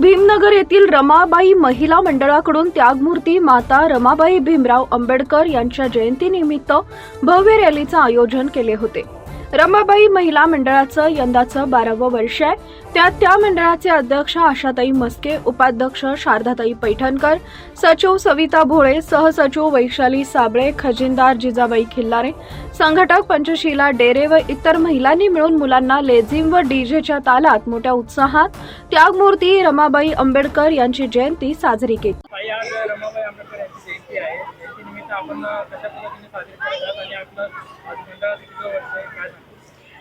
भीमनगर येथील रमाबाई महिला मंडळाकडून त्यागमूर्ती माता रमाबाई भीमराव आंबेडकर यांच्या जयंतीनिमित्त भव्य रॅलीचं आयोजन केले होते. रमाबाई महिला मंडळाचं यंदाचं बारावं वर्ष आहे. त्यात त्या मंडळाचे अध्यक्ष आशाताई मस्के उपाध्यक्ष शारदाताई पैठणकर सचिव सविता भोळे सहसचिव वैशाली साबळे खजिनदार जिजाबाई खिल्लारे संघटक पंचशीला डेरे व इतर महिलांनी मिळून मुलांना लेझिम व डीजेच्या तालात मोठ्या उत्साहात त्यागमूर्ती रमाबाई आंबेडकर यांची जयंती साजरी केली.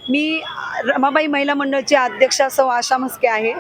मी रमाबाई महिला मंडळची अध्यक्षा सौ आशा म्हस्के आहे.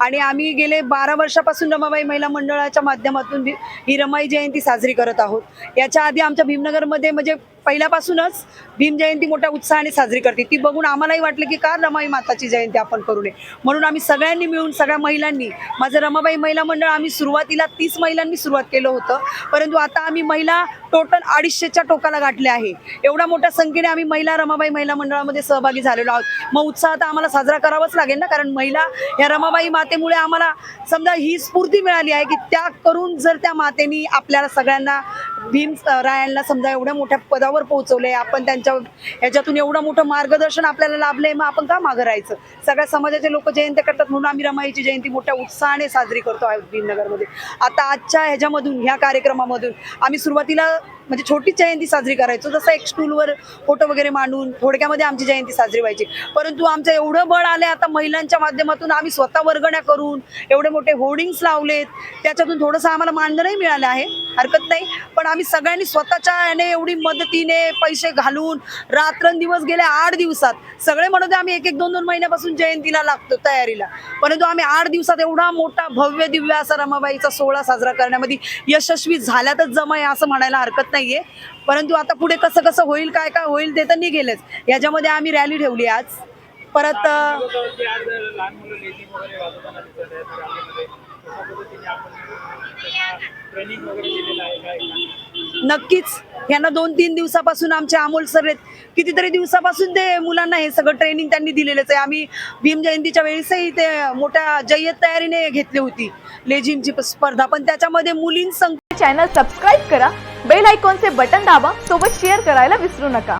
आणि आम्ही गेले बारा वर्षापासून रमाबाई महिला मंडळाच्या माध्यमातून ही- रमाई जयंती साजरी करत आहोत. याच्या आधी आमच्या भीमनगरमध्ये म्हणजे पहिल्यापासूनच भीम जयंती मोठ्या उत्साहाने साजरी करते. ती बघून आम्हालाही वाटलं की का रमाई माताची जयंती आपण करू नये. म्हणून आम्ही सगळ्यांनी मिळून सगळ्या महिलांनी माझं रमाबाई महिला मंडळ आम्ही सुरुवातीला तीस महिलांनी सुरुवात केलं होतं. परंतु आता आम्ही महिला टोटल अडीचशेच्या टोकाला गाठले आहे. एवढ्या मोठ्या संख्येने आम्ही महिला रमाबाई महिला मंडळामध्ये सहभागी झालेलो आहोत. मग उत्साह तर आम्हाला साजरा करावाच लागेल ना? कारण महिला ह्या रमाबाई मातेमुळे आम्हाला समजा ही स्फूर्ती मिळाली आहे की त्या करून जर त्या मातेनी आपल्याला सगळ्यांना भीम रायांना समजा एवढ्या मोठ्या पदावर पोहोचवले आपण त्यांच्या ह्याच्यातून एवढं मोठं मार्गदर्शन आपल्याला लाभलंय मग आपण का मागं राहायचं? सगळ्या समाजाचे लोक जयंती करतात म्हणून आम्ही रमाईची जयंती मोठ्या उत्साहाने साजरी करतो आहे भीमनगरमध्ये. आता आजच्या ह्याच्यामधून ह्या कार्यक्रमामधून आम्ही सुरुवातीला म्हणजे छोटी जयंती साजरी करायचो. जसं एक स्टूलवर फोटो वगैरे मांडून थोडक्यामध्ये आमची जयंती साजरी व्हायची परंतु आमचं एवढं बळ आलं आता महिलांच्या माध्यमातून आम्ही स्वतः वर्गण्या करून एवढे मोठे होर्डिंग्स लावलेत. त्याच्यातून थोडंसं आम्हाला मानधनही मिळालं आहे. हरकत नाही. पण आम्ही सगळ्यांनी स्वतःच्या याने एवढी मदतीने पैसे घालून रात्रंदिवस गेल्या आठ दिवसात. सगळे म्हणत होते आम्ही एक एक दोन दोन महिन्यापासून जयंतीला लागतो तयारीला. परंतु आम्ही आठ दिवसात एवढा मोठा भव्य दिव्य असा रमाबाईचा सोहळा साजरा करण्यामध्ये यशस्वी झाल्यातच जमा आहे असं म्हणायला हरकत नाहीये. परंतु आता पुढे कसं कसं होईल काय काय होईल ते तर निघेलच. याच्यामध्ये आम्ही रॅली ठेवली आज. परत ट्रेनिंग वगैरे दिलेलं आहे काय नक्कीच. यांना दोन तीन दिवसापासून आमचे अमोल सर आहेत. कितीतरी दिवसापासून ते मुलांना हे सगळं ट्रेनिंग त्यांनी दिलेलंच आहे. आम्ही भीम जयंतीच्या वेळेसही ते मोठ्या जय्यत तयारीने घेतली होती. लेझिमची स्पर्धा. पण त्याच्यामध्ये मुलींसंख्या चॅनल सबस्क्राईब करा. बेल आयकॉनचे बटन दाबा. सोबत शेअर करायला विसरू नका.